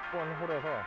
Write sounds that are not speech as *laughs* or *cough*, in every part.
6번 홀에서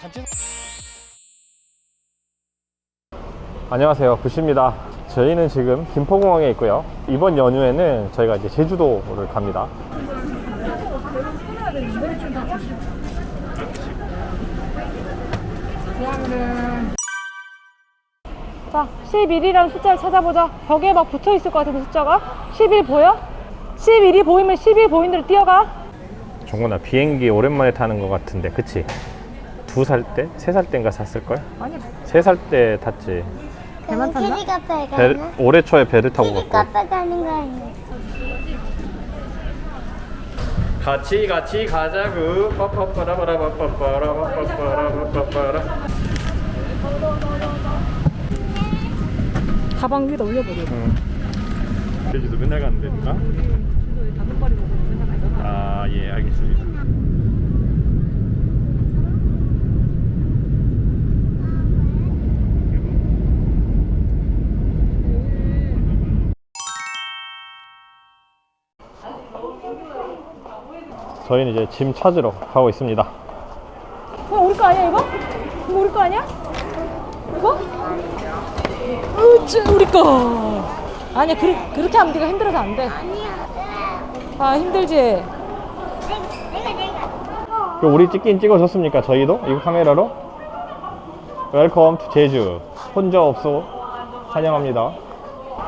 단체 안녕하세요 부시입니다 저희는 지금 김포공항에 있고요 이번 연휴에는 저희가 이제 제주도를 갑니다 자, 11이라는 숫자를 찾아보자. 벽에 막 붙어 있을 것 같은데 숫자가? 11 보여? 11이 보이면 11 보이는 대로 뛰어가. 정훈아 비행기 오랜만에 타는 것 같은데 그치? 두 살 때? 세 살 때인가 샀을걸? 아니, 세 살 때 탔지 배만 탔나? 캐리 카페 배? 올해 초에 배를 타고 캐리 갔고 카페 가는 거 아니야? 같이 같이 가자구 빠빠빠라바라바빠빠라바빠빠라바빠빠라 가방 위에다 올려버려. 응. 제주도 맨날 가는 맨날 가잖아. 아 예 알겠습니다 저희는 이제 짐 찾으러 가고 있습니다 어, 우리 거 아니야, 이거? 이거 우리 거 아니야? 이거? 으쯔, 우리 거. 아니야, 그르, 그렇게 하면 네가 힘들어서 안 돼. 아, 힘들지? 그 우리 찍긴 찍어줬습니까 저희도? 이거 카메라로? 웰컴 투 제주 혼자 없어 환영합니다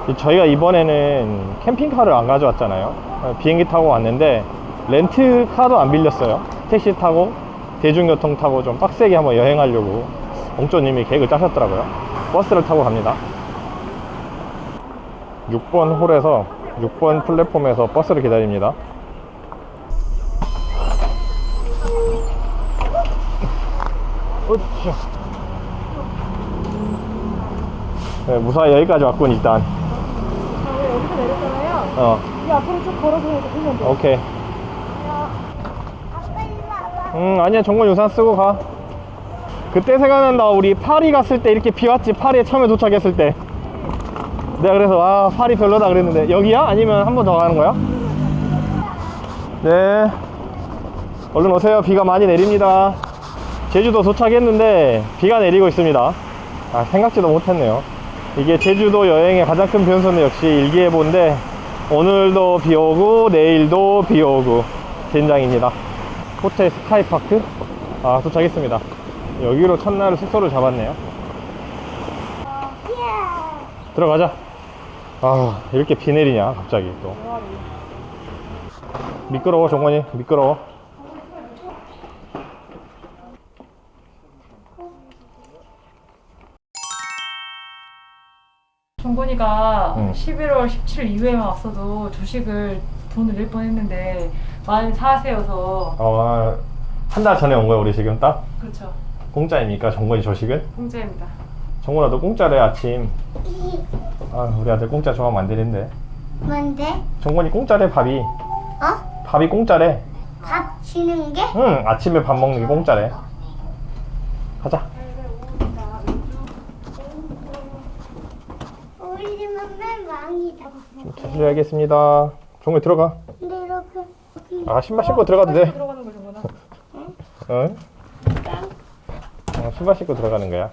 이- 저희가 이번에는 캠핑카를 안 가져왔잖아요 어, 비행기 타고 왔는데 렌트카도 안 빌렸어요. 택시 타고 대중교통 타고 좀 빡세게 한번 여행하려고 옹조님이 계획을 짜셨더라고요. 버스를 타고 갑니다. 6번 홀에서 6번 플랫폼에서 버스를 기다립니다. 네, 무사히 여기까지 왔군 일단. 아, 여기서 내렸잖아요. 어. 이 앞으로 쭉 걸어서 오면 돼. 오케이. 아빠 응 아니야 정권 유산 쓰고 가. 그때 생각난다. 우리 파리 갔을 때 이렇게 비 왔지 파리에 처음에 도착했을 때. 내가 그래서 아 파리 별로다 그랬는데 여기야? 아니면 한 번 더 가는 거야? 네. 얼른 오세요. 비가 많이 내립니다. 제주도 도착했는데 비가 내리고 있습니다. 아 생각지도 못했네요. 이게 제주도 여행의 가장 큰 변수는 역시 일기예보인데 오늘도 비 오고 내일도 비 오고 젠장입니다 호텔 스카이파크? 아 도착했습니다. 여기로 첫날 숙소를 잡았네요. 들어가자. 아 이렇게 비 내리냐 갑자기 또. 미끄러워 정원이. 미끄러워. 종건이가 응. 11월 17일 이후에만 왔어도 조식을 돈을 낼 뻔했는데 많이 사세요서 어, 한 달 전에 온 거야 우리 지금 딱 그렇죠 공짜입니까 정권이 조식은? 공짜입니다. 정권아 너 공짜래 아침 아 우리 아들 공짜 좋아하면 안 되는데 뭔데? 정권이 공짜래 밥이 어? 밥이 공짜래 밥 주는 게? 응 아침에 밥 먹는 게 공짜래 가자 우리 집은 맨 왕이다. 좀 찾으셔야겠습니다 정권 들어가 근데 이렇게 아 신발 신고 들어가도 돼 들어가는 거 종건아. 응? 어, 신발 신고 들어가는 거야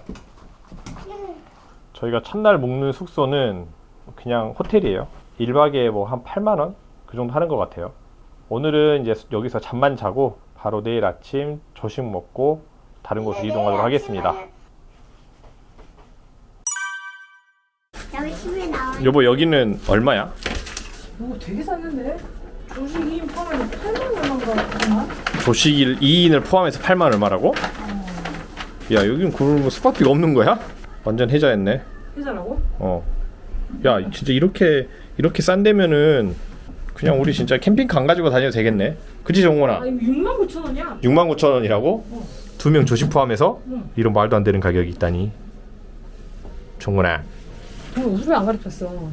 저희가 첫날 묵는 숙소는 그냥 호텔이에요 1박에 뭐 한 8만 원? 그 정도 하는 것 같아요 오늘은 이제 여기서 잠만 자고 바로 내일 아침 조식 먹고 다른 곳으로 이동하도록 하겠습니다 여기 집에 나와 여보 여기는 얼마야? 오 되게 쌌는데? 조식 2인 포함해서 8만 얼마인가 그만? 조식 2인을 포함해서 8만 얼마라고? 야 여긴 그러면 숙박비가 없는 거야? 완전 해자였네 회사라고? 어. 야 진짜 이렇게 이렇게 싼 데면은 그냥 우리 진짜 캠핑카 안 가지고 다녀도 되겠네 그치 정원아? 아 이거 6만 9천 원이야 6만 9천 원이라고? 두 명 조식 포함해서? 응. 이런 말도 안 되는 가격이 있다니 정원아 정말 옷을 왜안 가르쳤어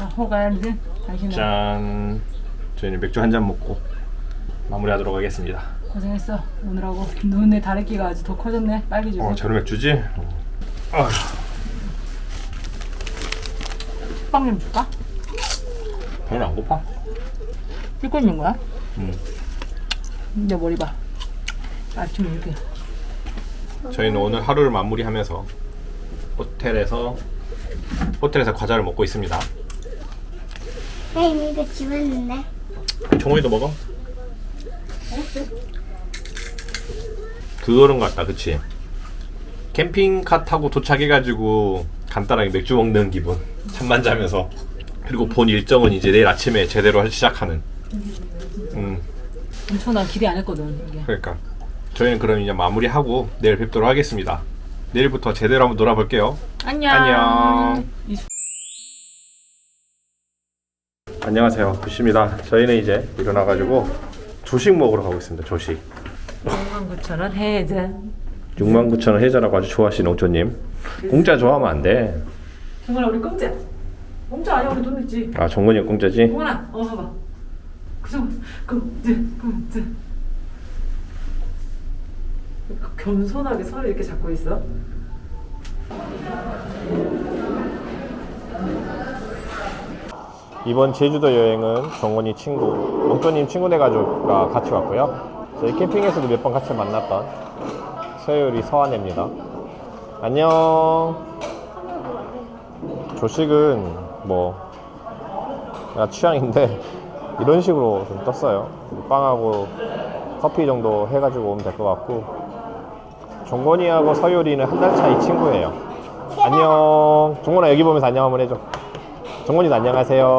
아 호가야지 당신은 짠 저희는 맥주 한 잔 먹고 마무리하도록 하겠습니다 고생했어 오늘하고 눈에 다래끼가 아주 더 커졌네 빨개지고 어 저런 맥주지? 어. 빵좀 줄까? 별로 안 고파? 찍고 있는 거야? 응. 내 머리 봐 아침에 이렇게 저희는 오늘 하루를 마무리하면서 호텔에서 호텔에서 과자를 먹고 있습니다 쌤 이거 집었는데. 종호이도 먹어? 그거는 것 같다 그치? 캠핑카 타고 도착해가지고 간단하게 맥주 먹는 기분. 잠만 자면서. 그리고 본 일정은 이제 내일 아침에 제대로 할- 시작하는. 음. 엄청 난 기대 안 했거든 이게. 그러니까. 저희는 그럼 이제 마무리하고 내일 뵙도록 하겠습니다. 내일부터 제대로 한번 놀아볼게요. 안녕. 안녕. 이 안녕하세요. 부시입니다. 저희는 이제 일어나가지고 조식 먹으러 가고 있습니다 조식. 69,000원 해제 69,000원 해자라고 아주 좋아하시는 옥조님. 공짜 좋아하면 안돼. 정말 우리 공짜. 공짜 아니야 우리 돈 냈지. 아 정근이 형 공짜지? 동원아 어 봐봐. 그저 공짜 공짜. 겸손하게 손을 이렇게 잡고 있어 이번 제주도 여행은 정원이 친구, 옥조님 친구네 가족과 같이 왔고요. 저희 캠핑에서도 몇 번 같이 만났던 서율이 서한혜입니다. 안녕. 조식은 뭐 취향인데 *laughs* 이런 식으로 좀 떴어요. 빵하고 커피 정도 해가지고 오면 될 것 같고 종건이하고 서율이는 한 달 차이 친구예요. 안녕. 종건아 여기 보면서 안녕 한번 해줘. 정원이도 안녕하세요.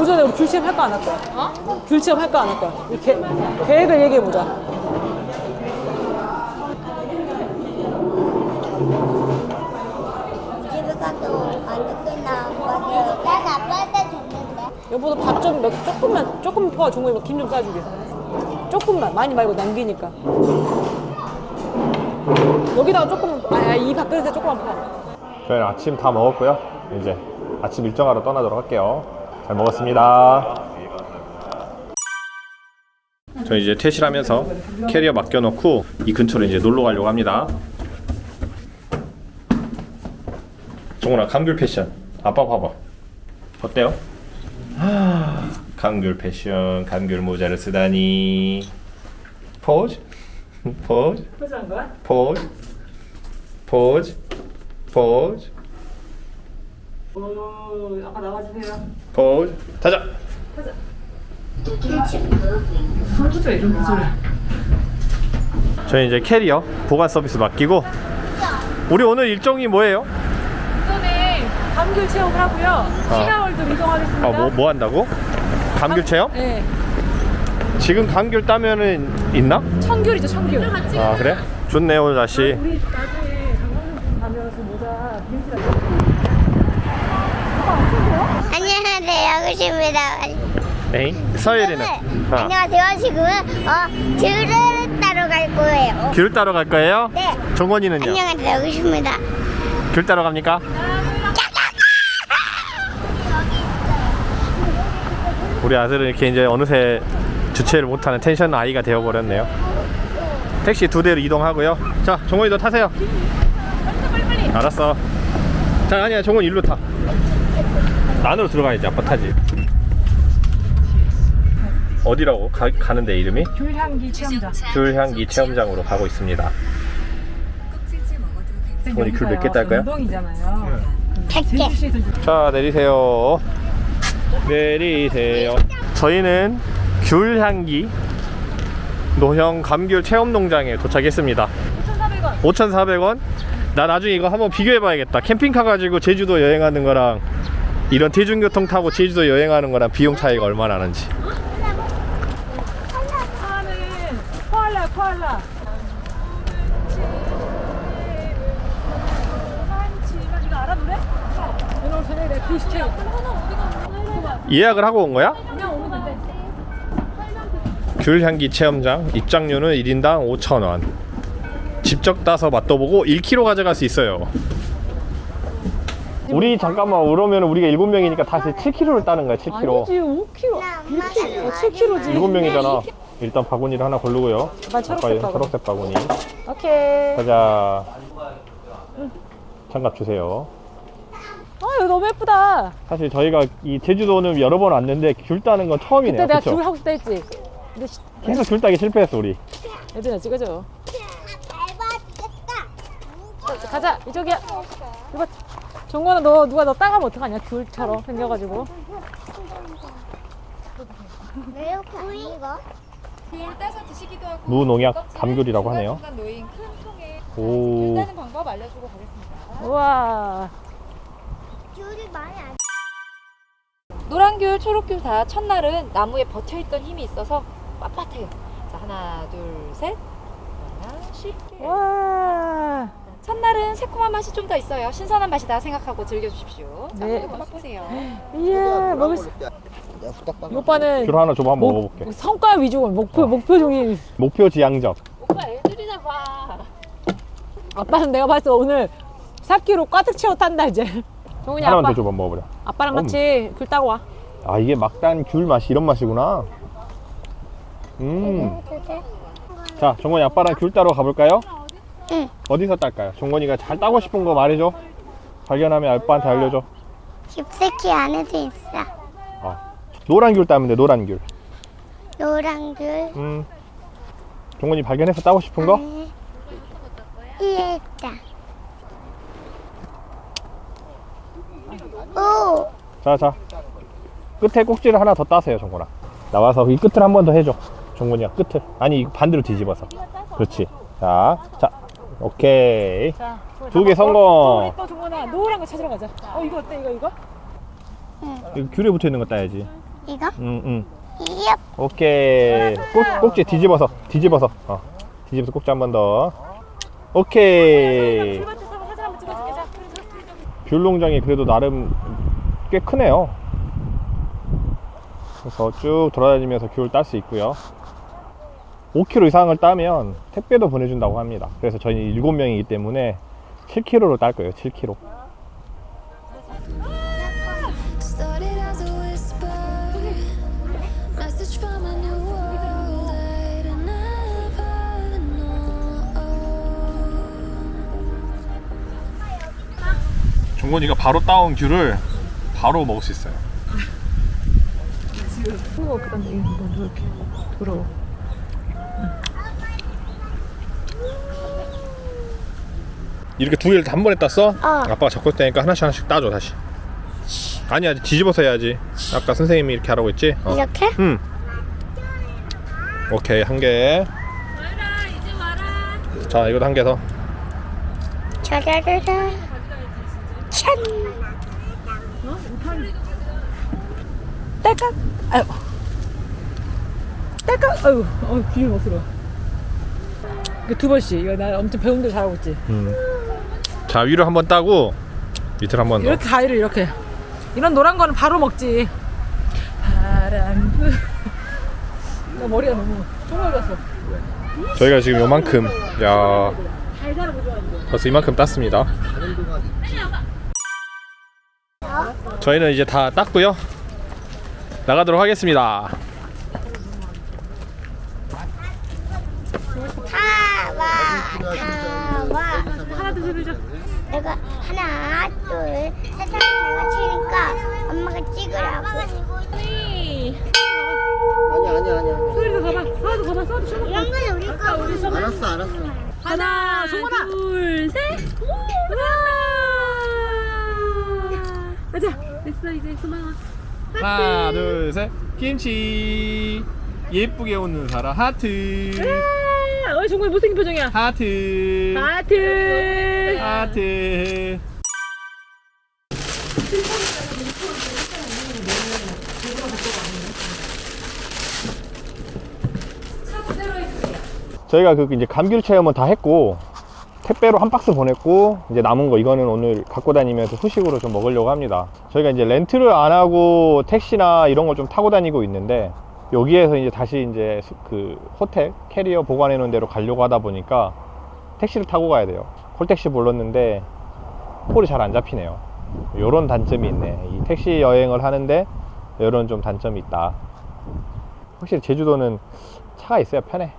오전에 우리 귤체험 할까 안 할까? 어? 귤체험 할까 안 할까? 이 계, 계획을 얘기해 보자. 집에 가서 가족이나 아빠들. 난 아빠한테 줬는데. 여보도 밥좀몇 조금만 조금 퍼 종국이 김좀 싸주게. 조금만 많이 말고 남기니까. 여기다가 조금 아 이 밥그릇에 조금만 퍼. 저희는 아침 다 먹었고요. 이제 아침 일정하러 떠나도록 할게요. 잘 먹었습니다. 저희 이제 퇴실하면서 캐리어 맡겨놓고 이 근처로 이제 놀러 가려고 합니다. 정훈아 감귤 패션. 아빠 봐봐. 어때요? 아, 감귤 패션, 감귤 모자를 쓰다니. 포즈, 포즈. 포즈한 거야? 포즈 포즈 포즈 오, 아까 나와주세요. 포즈 타자 소주에 이런 소리. 저희 이제 캐리어 보관 서비스 맡기고 우리 오늘 일정이 뭐예요? 오전에 감귤 체험을 하고요. 시가월드 이동하겠습니다. 아 뭐 뭐 한다고? 감귤 체험? 네, 지금 감귤 따면은 있나? 청귤이죠, 청귤. 아 그래? 좋네 오늘 날씨 우리 나중에 강원도 가면서 모자 김치랑 안녕하세요, 여기십니다. 에이 서예리는 아, 안녕하세요. 지금은 어 귤을 따러 갈 거예요. 귤 따러 갈 거예요? 네. 정원이는요? 안녕하세요. 여기십니다. 귤 따러 갑니까? 우리 아들은 이렇게 이제 어느새 주체를 못하는 텐션 아이가 되어버렸네요. 택시 두 대로 이동하고요. 자, 종원이 너 타세요. 알았어. 자, 아니야, 종원 일로 타. 안으로 들어가야지. 아빠 타지. 어디라고 가, 가는데 이름이? 귤향기 체험장. 귤향기 체험장으로 가고 있습니다. 종원이 귤 몇 개 딸까요? 운동이잖아요. 자 내리세요 내리세요 저희는 귤 향기 노형 감귤 체험 농장에 도착했습니다. 1,400원. 5,400원? 나 나중에 이거 한번 비교해 봐야겠다. 캠핑카 가지고 제주도 여행하는 거랑 이런 대중교통 타고 제주도 여행하는 거랑 비용 차이가 얼마나 나는지. 코알라 코알라. 이거 알아 노래? 예약을 하고 온 거야? 귤 향기 체험장 입장료는 1인당 5,000원. 직접 따서 맛도 보고 1kg 가져갈 수 있어요. 우리 잠깐만 그러면 우리가 7명이니까 다시 7kg를 따는 거야 7kg 아니지 5kg. 나 엄마가 어, 7kg지. 7명이잖아 일단 바구니를 하나 고르고요 나 초록색 바구니. 초록색 바구니 오케이. 가자 장갑 주세요 아 이거 너무 예쁘다. 사실 저희가 이 제주도는 여러 번 왔는데 귤 따는 건 처음이네요 그때 내가 그쵸? 귤 하고 싶다 했지. 근데 시- 계속 귤 따기 실패했어 우리 얘들아 찍어줘. 밟아주겠다. 자, 가자 이쪽이야. 이거 정권아 너 누가 너 따가면 어떡하냐 귤처럼 생겨가지고. 왜 이렇게 안 익어? 귤 따서 드시기도 하고 무농약 껍질은 감귤이라고 하네요. 중간중간 놓인 큰 통에 오 귤 따는 방법 알려주고 가겠습니다. 우와. 귤이 많이 안 노란 귤, 초록 귤 다 첫날은 나무에 버텨 있던 힘이 있어서 빳빳해요. 자 하나, 둘, 셋. 그러면 쉽게. 와. 첫날은 새콤한 맛이 좀 더 있어요. 신선한 맛이다 생각하고 즐겨주십시오. 자, 네. 한번 맛보세요. 이야 먹을 수. 이 오빠는 귤 하나 줘봐 한번 목- 먹어볼게 성과 위주고 목표 목표 종이. 목표 지향적 오빠 애들이나 봐. 아빠는 내가 봤을 때 오늘 4kg 꽉 채워 탄다 이제. 종훈이 하나만 아빠 더 줘봐 먹어보자 아빠랑 같이 귤 따고 와. 아 이게 막단 귤 맛이 이런 맛이구나 음자 종건이 아빠랑 귤 따러 가볼까요? 응. 어디서 딸까요? 종건이가 잘 따고 싶은 거 말해줘 발견하면 아빠한테 알려줘 깊숙이 안에도 있어. 아, 노란 귤 따면 돼 노란 귤 노란 귤. 음. 종건이 발견해서 따고 싶은 거? 안에 이에 있다. 오, 자 자 끝에 꼭지를 하나 더 따세요 종건아 나와서 이 끝을 한 번 더 해줘 종건이가 끝을 아니 이거 반대로 뒤집어서 그렇지 자, 자 오케이 자. 두 개 성공. 또 우리 또 종훈아 노란 거 찾으러 가자. 어 이거 어때 이거 이거? 이거 귤에 붙어 있는 거 따야지 이거? 응응 이엽. 오케이 꼭, 꼭지 뒤집어서 뒤집어서 어. 뒤집어서 꼭지 한 번 더 오케이 귤밭에서 한번 사진 한번 찍어줄게. 자. 귤 농장이 그래도 나름 꽤 크네요 그래서 쭉 돌아다니면서 귤딸수 있고요 5kg 이상을 따면 택배도 보내준다고 합니다 그래서 저희 7명이기 때문에 7kg로 딸 거예요 7kg Started as a whisper, message from a new world I'd never known. 종건이가 바로 따온 귤을 바로 먹을 수 있어요 그거 그다음에 이거 이렇게 들어. 이렇게 두 개를 한 번에 땄어? 어. 아빠가 적을 테니까 하나씩 하나씩 따줘 다시 아니야 뒤집어서 해야지 아까 선생님이 이렇게 하라고 했지? 어. 이렇게? 응 오케이 한개 자 이것도 한 개더 짜자자자. 찬. 딸깍. 아유. 딸깍. 아유. 어 귀에 먹스러. 이거 두 번씩. 이거 나 엄청 배운 대로 잘하고 있지. 음. 자 위로 한번 따고 밑으로 한번 더. 이렇게 가위를 이렇게. 이런 노란 거는 바로 먹지. 바람. 부- 나 머리가 너무 쪼물렸어. 저희가 지금 요만큼 야. 벌써 이만큼 땄습니다 저희는 이제 다 땄고요 나가도록 하겠습니다 타와 타와. 하나 둘 셋. 넷. 내가 하나 둘 셋 하면 내가 치니까 엄마가 찍으라고. 아니야 아니야 아니야 소리도 가봐. 서도 가봐. 서도 쳐봐. 이런 건 우리 거. 우리 거. 알았어 알았어 하나, 정원아. 둘, 셋. 우와. 가자. 됐어 이제 그만. 하나 둘 셋 김치 예쁘게 웃는 사람 하트 아, 어이 정말 못생긴 표정이야. 하트 하트. 하트 저희가 그 이제 감귤 체험은 다 했고 택배로 한 박스 보냈고 이제 남은 거 이거는 오늘 갖고 다니면서 후식으로 좀 먹으려고 합니다. 저희가 이제 렌트를 안 하고 택시나 이런 걸 좀 타고 다니고 있는데 여기에서 이제 다시 이제 수- 그 호텔 캐리어 보관해 놓은 데로 가려고 하다 보니까 택시를 타고 가야 돼요. 콜택시 불렀는데 콜이 잘 안 잡히네요. 요런 단점이 있네. 이 택시 여행을 하는데 요런 좀 단점이 있다. 확실히 제주도는 차가 있어야 편해.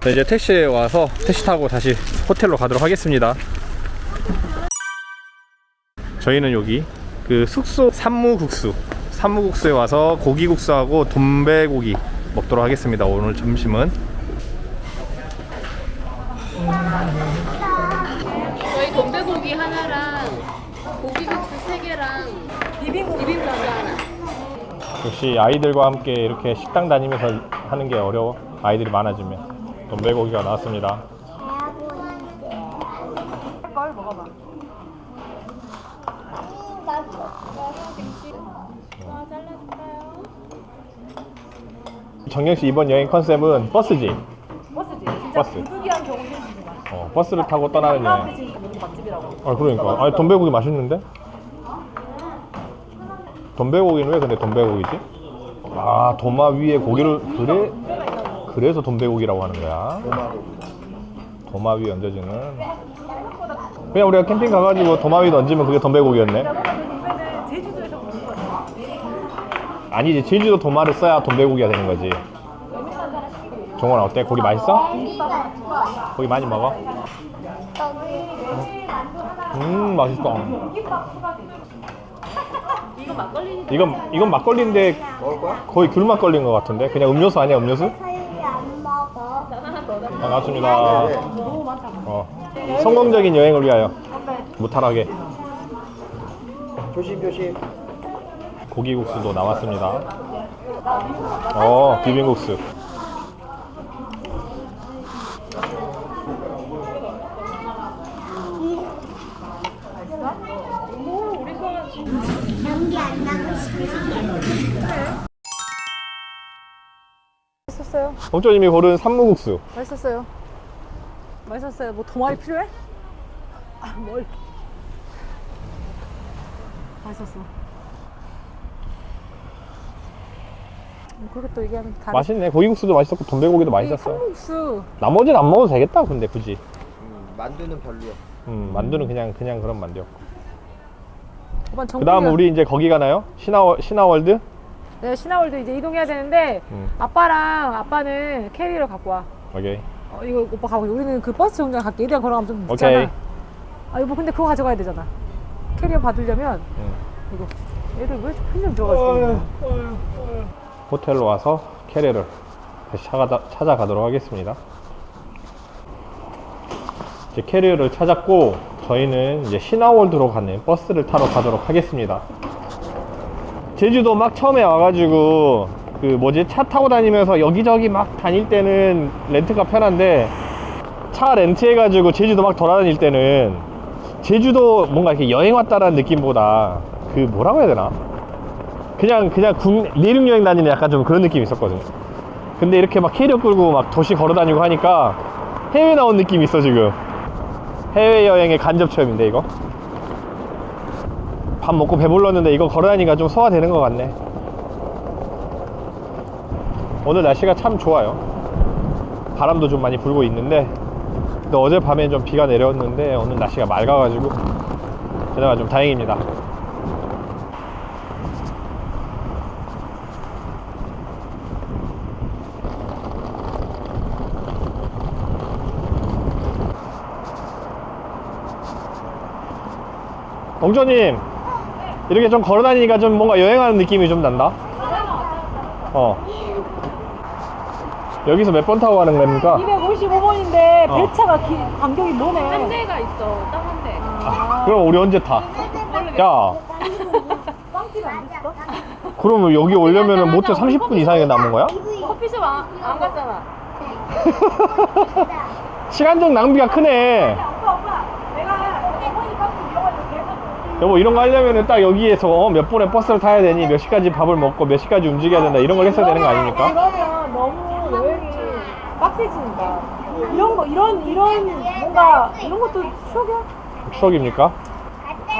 네, 이제 택시에 와서 택시 타고 다시 호텔로 가도록 하겠습니다. 저희는 여기 그 숙소 산무국수 산무국수에 와서 고기국수하고 돈배고기 먹도록 하겠습니다. 오늘 점심은 저희 돈배고기 하나랑 고기국수 세 개랑 비빔고기 비빔국수 하나. 역시 아이들과 함께 이렇게 식당 다니면서 하는 게 어려워. 아이들이 많아지면 돈배고기가 나왔습니다. 정영 씨 이번 여행 컨셉은 버스지. 버스지. 진짜 버스. 비둘기랑 경우 생기는 어, 버스를 타고 떠나는 여행. 지금 맛집이라고. 아 그러니까. 아니 돈배고기 맛있는데? 돈배고기는 왜 근데 돈배고기지? 아 도마 위에 고기를 그래 그래서 돈배고기라고 하는 거야. 도마 위에 얹어주는. 그냥 우리가 캠핑 가가지고 도마 위에 얹으면 그게 돈배고기였네. 아니지 제주도 도마를 써야 돈배고기가 되는 거지. 종원 어때? 고기 맛있어? 고기 많이 먹어? 음 맛있어. 이거 막걸리 이건 이건 막걸리인데 거의 귤 막걸리인 것 같은데 그냥 음료수 아니야 음료수? 먹어. 반갑습니다. 어, 성공적인 여행을 위하여 무탈하게 조심 조심. 고기국수도 나왔습니다. 어 비빔국수. 연기 안 나고 싶지. 맛있었어요. 홍조님이 고른 산무국수. 맛있었어요. 맛있었어요. 뭐 도마리 필요해? 아, 뭘? 맛있었어. 또 얘기하면 다 맛있네. 고기국수도 맛있었고 돈배고기도 맛있었어. 삼국수 나머지는 안 먹어도 되겠다. 근데 굳이. 음, 만두는 별로야. 음, 만두는 그냥 그냥 그런 만두였고. 오빠 정부 그다음 우리 이제 거기 가나요? 신화월 신화월드? 네, 신화월드 이제 이동해야 되는데 음, 아빠랑 아빠는 캐리를 갖고 와. 오케이. 어, 이거 오빠 가고 우리는 그 버스 정류장 갈게. 이대로 걸어가면 좀 오케이. 늦잖아. 아 여보 근데 그거 가져가야 되잖아. 캐리어 받으려면 음. 이거 얘들 왜 편의점 들어가지고 호텔로 와서 캐리어를 다시 찾아가, 찾아가 도록 하겠습니다. 이제 캐리어를 찾았고 저희는 이제 신화월드로 가는 버스를 타러 가도록 하겠습니다. 제주도 막 처음에 와가지고 그 뭐지 차 타고 다니면서 여기저기 막 다닐 때는 렌트가 편한데 차 렌트해가지고 제주도 막 돌아다닐 때는 제주도 뭔가 이렇게 여행 왔다라는 느낌보다 그 뭐라고 해야 되나 그냥 그냥 국 내륙 여행 다니는 약간 좀 그런 느낌이 있었거든. 근데 이렇게 막 캐리어 끌고 막 도시 걸어 다니고 하니까 해외 나온 느낌이 있어 지금. 해외 여행의 간접 체험인데 이거. 밥 먹고 배불렀는데 이거 걸어 다니니까 좀 소화되는 것 같네. 오늘 날씨가 참 좋아요. 바람도 좀 많이 불고 있는데 근데 어젯밤에 좀 비가 내렸는데 오늘 날씨가 맑아가지고 그나마 좀 다행입니다. 엉조님 이렇게 좀 걸어 다니니까 좀 뭔가 여행하는 느낌이 좀 난다 어 여기서 몇 번 타고 가는 겁니까? 255번인데 어. 배차가 기, 간격이 뭐네. 한 대가 있어. 딱 한 대. 그럼 우리 언제 타? 야안 됐어? 그러면 여기 오려면 못해 30분 이상이 남은 거야? 커피숍 안, 안 갔잖아. *laughs* 시간적 낭비가 크네. 오빠 오빠 내가 어머니 빵집 이용하려고 계속 여보 이런 거 하려면은 딱 여기에서 어, 몇 분에 버스를 타야 되니 몇 시까지 밥을 먹고 몇 시까지 움직여야 된다 이런 걸 했어야 되는 거 아닙니까? 그러면 너무 여행이 빡세지니까 이런 거 이런 이런 뭔가 이런 것도 추억이야? 추억입니까?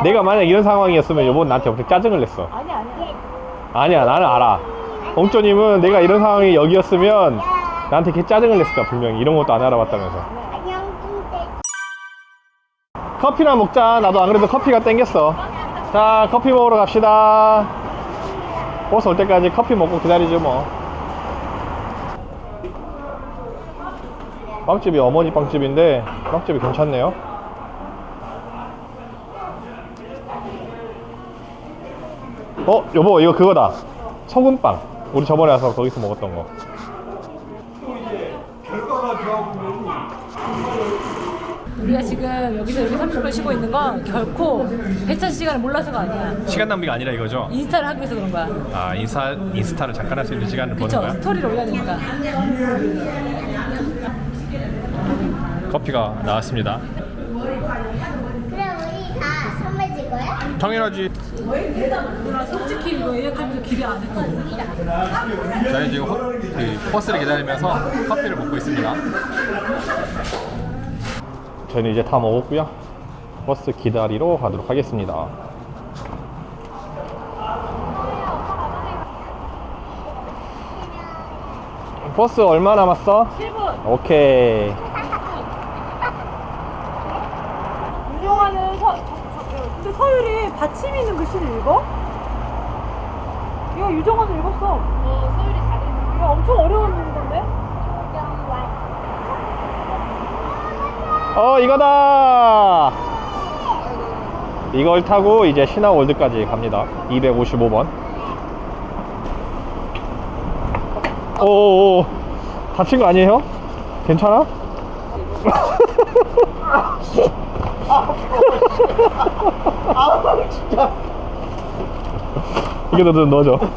내가 만약 이런 상황이었으면 여보 나한테 엄청 짜증을 냈어. 아니 아니야. 아니야 나는 알아. 옹조님은 내가 이런 상황이 여기였으면 나한테 개 짜증을 냈을 거야 분명히 이런 것도 안 알아봤다면서. 커피나 먹자. 나도 안 그래도 커피가 땡겼어. 자 커피 먹으러 갑시다. 버스 올 때까지 커피 먹고 기다리죠 뭐. 빵집이 어머니 빵집인데 빵집이 괜찮네요. 어 여보 이거 그거다. 소금빵. 우리 저번에 와서 거기서 먹었던 거. 우리가 지금 여기서 이렇게 30분 쉬고 있는 건 결코 배차 시간을 몰라서가 아니야. 시간 낭비가 아니라 이거죠. 인스타를 하기 위해서 그런 거야. 아 인스타 인스타를 잠깐 할 수 있는 시간을 그쵸? 스토리를 올려야 되니까. 커피가 나왔습니다. 그럼 우리 다 선물 줄 거야? 당연하지. 솔직히 이거 예약하면서 기대 안 했거든. 저희 지금 호, 그 버스를 기다리면서 커피를 먹고 있습니다. 저희는 이제 다 먹었고요. 버스 기다리러 가도록 하겠습니다. 버스 얼마 남았어? 7분. 오케이. 유정아는 서, 저, 저, 저, 근데 서율이 받침이 있는 글씨를 읽어? 이거 유정아도 읽었어. 어, 서율이 잘 읽어. 이거 엄청 어려운 문제인데? 어 이거다! 이걸 타고 이제 신화월드까지 갑니다. 255번. 오오오. 다친 거 아니에요? 괜찮아? *laughs* 이거 너도 넣어줘. *laughs*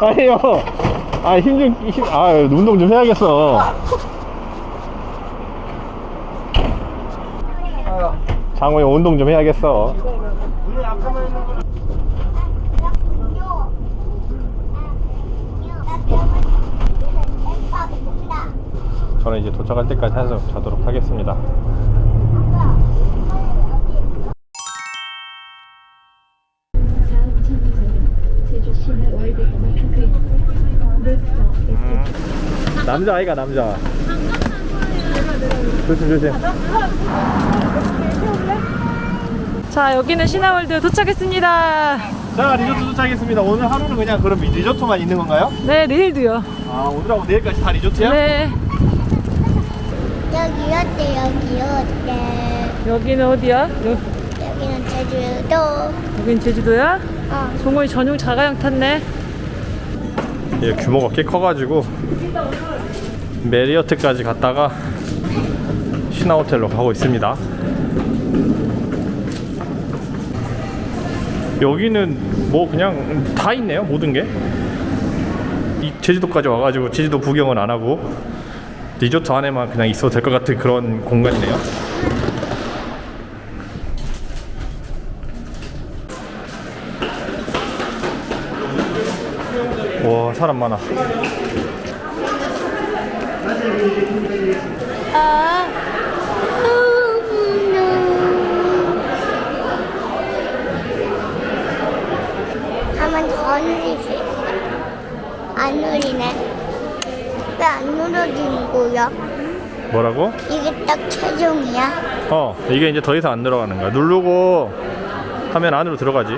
아니요 아 힘 좀 힘, 아 운동 좀 해야겠어. 장호이 운동 좀 해야겠어. 저는 이제 도착할 때까지 해서 자도록 하겠습니다 남자 아이가 남자 조심 조심 자, 여기는 신화월드 도착했습니다. 자 리조트 도착했습니다 오늘 하루는 그냥 그럼 리조트만 있는 건가요? 네, 내일도요. 아 오늘하고 내일까지 다 리조트야? 네. 여기 어때 여기 어때? 여기는 어디야? 여, 여기는 제주도. 여긴 제주도야? 어. 종호이 전용 자가용 탔네. 얘 규모가 꽤 커가지고 메리어트까지 갔다가 신화호텔로 가고 있습니다. 여기는 뭐 그냥 다 있네요 모든 게. 이 제주도까지 와가지고 제주도 구경은 안 하고 리조트 안에만 그냥 있어도 될 것 같은 그런 공간이네요. 와 사람 많아 아, 한번 더 누릴 수 있어. 안 누리네. 왜안 눌러지는 거야? 뭐라고? 이게 딱 최종이야? 어 이게 이제 더 이상 안 들어가는 거야 누르고 하면 안으로 들어가지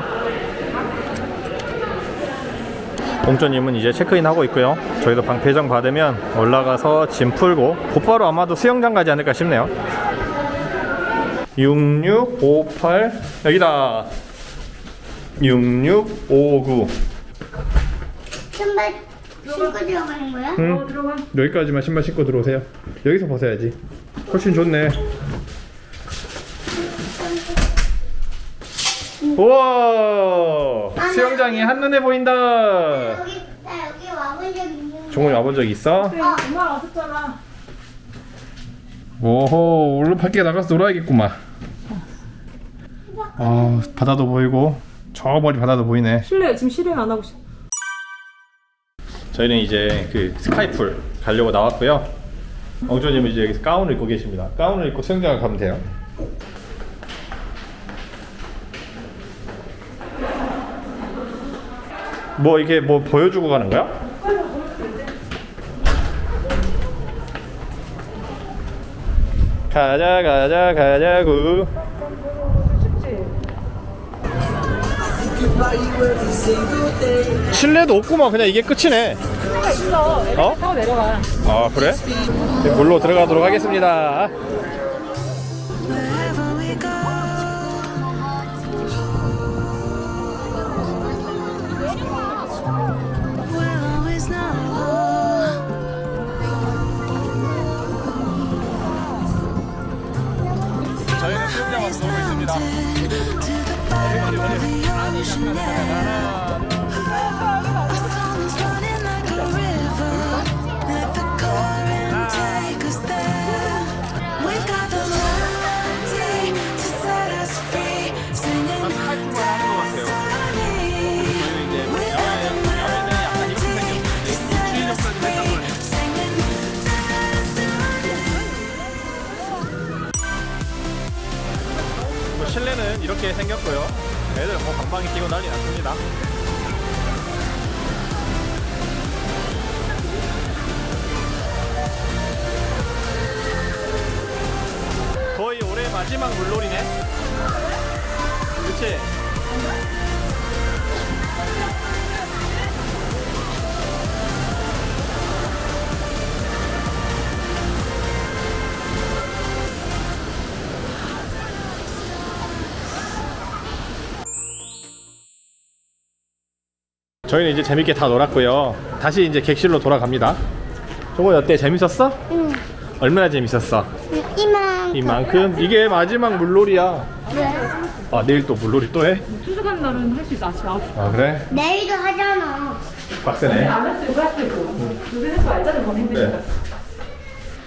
공조님은 이제 체크인 하고 있고요. 저희도 방 배정 받으면 올라가서 짐 풀고 곧바로 아마도 수영장 가지 않을까 싶네요. 6658 여기다. 6659 신발 신고 들어가는 거야? 응? 여기까지만 신발 신고 들어오세요. 여기서 벗어야지. 훨씬 좋네 우와. 수영장이 한눈에 보인다. 여기 나 여기 와본 적 있는. 종훈이 와본 적 있어? 엄마 왔었잖아. 오호 오늘 밖에 나가서 놀아야겠구만. 아 바다도 보이고 저 멀리 바다도 보이네. 실내 지금 실행 안 하고 있어. 저희는 이제 그 스카이풀 가려고 나왔고요. 엉조님은 이제 여기서 가운을 입고 계십니다. 가운을 입고 수영장을 가면 돼요 뭐 이게 뭐 보여주고 가는 거야? 가자 가자 가자구 실내도 없구만 그냥 이게 끝이네 있어. 어? 타고 내려가. 아 그래? 네, 물로 들어가도록 하겠습니다 실내는 이렇게 생겼고요 애들 뭐 방방이 끼고 난리 났습니다. 거의 올해 마지막 물놀이네 저희는 이제 재밌게 다 놀았고요 다시 이제 객실로 돌아갑니다 종호이 어때? 재밌었어? 응. 얼마나 재밌었어? 이만. 이만큼? 이게 마지막 물놀이야 왜? 아 내일 또 물놀이 또 해? 투숙하는 날은 할 수 있어. 아침 9시. 아 그래? 내일도 하잖아. 빡세네 안할수 있고 할수 있고. 요새 할거 알잖아. 너무 힘드니까. 네.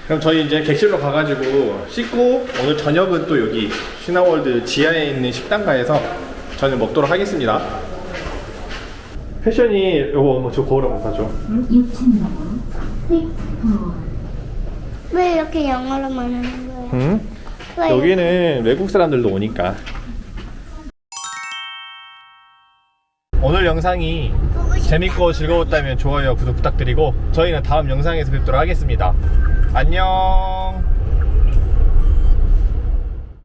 그럼 저희 이제 객실로 가가지고 씻고 오늘 저녁은 또 여기 신화월드 지하에 있는 식당가에서 저녁 먹도록 하겠습니다. 패션이 요거 뭐저 거울 한번 봐줘. 왜 이렇게 영어로만 하는 거야? 응? 왜 여기는 외국 사람들도 오니까. 오늘 영상이 보고. 재밌고 즐거웠다면 좋아요, 구독 부탁드리고 저희는 다음 영상에서 뵙도록 하겠습니다. 안녕.